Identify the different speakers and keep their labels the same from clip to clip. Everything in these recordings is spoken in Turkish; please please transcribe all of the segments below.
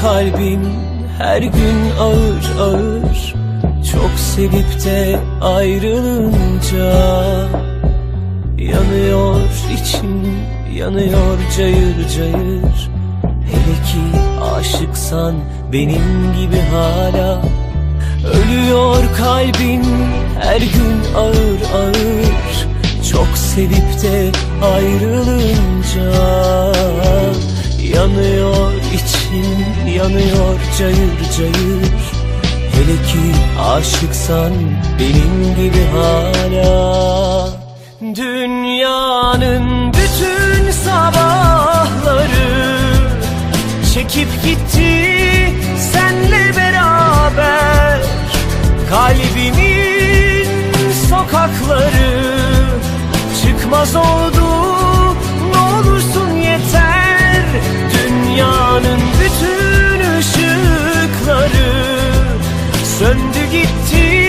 Speaker 1: kalbin her gün ağır ağır. Çok sevip de ayrılınca Yanıyor içim yanıyor cayır cayır. Hele ki aşıksan benim gibi hala. Ölüyor kalbin her gün ağır ağır. Çok sevip de ayrılınca Yanıyor içim yanıyor cayır cayır. Hele ki aşıksan benim gibi hala. Dünyanın bütün sabahları Çekip gitti senle beraber. Kalbimin sokakları Çıkmaz oldu 听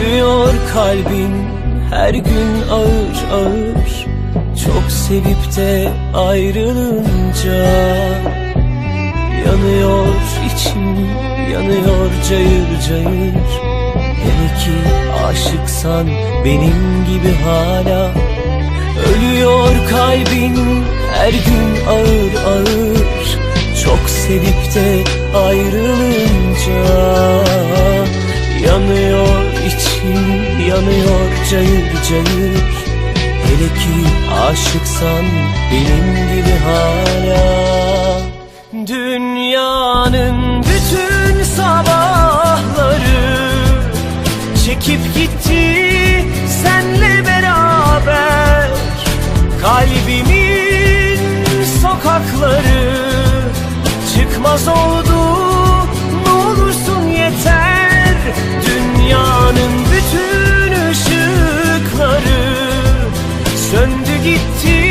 Speaker 1: Ölüyor kalbin her gün ağır ağır. Çok sevip de ayrılınca Yanıyor içim yanıyor cayır cayır. Hele ki aşıksan benim gibi hala. Ölüyor kalbin her gün ağır ağır. Çok sevip de ayrılınca Yanıyor içim yanıyor cayır cayır. Hele ki aşıksan benim gibi hala. Dünyanın bütün sabahları Çekip gitti senle beraber. Kalbimin sokakları Çıkmaz oldu Söndü gitti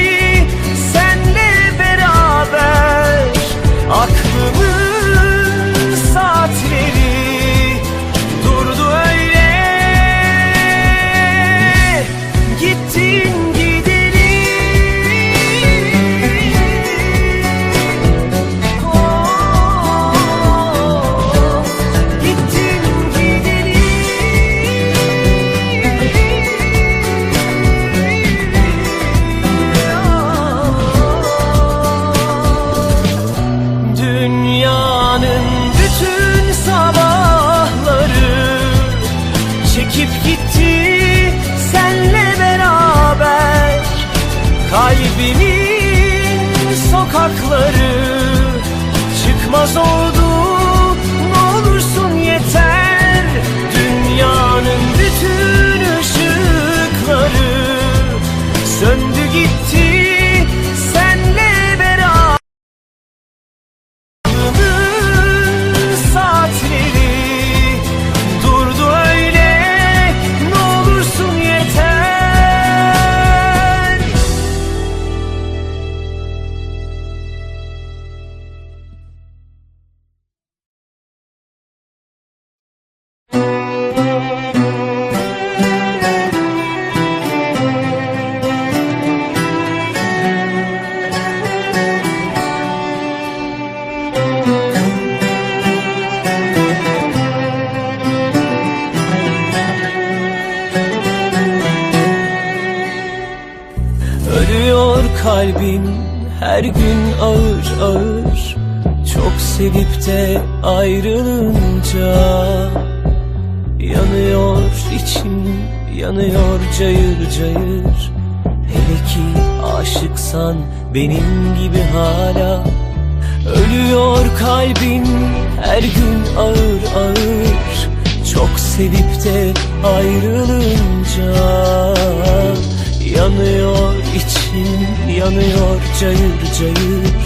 Speaker 1: Çıkmaz oldu Kalbin her gün ağır ağır. Çok sevip de ayrılınca Yanıyor içim yanıyor cayır cayır. Hele ki aşıksan benim gibi hala. Ölüyor kalbin her gün ağır ağır. Çok sevip de ayrılınca Yanıyor içim yanıyor cayır cayır.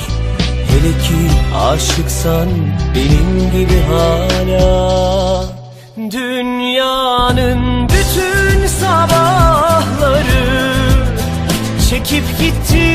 Speaker 1: Hele ki aşıksan benim gibi hala. Dünyanın bütün sabahları Çekip gitti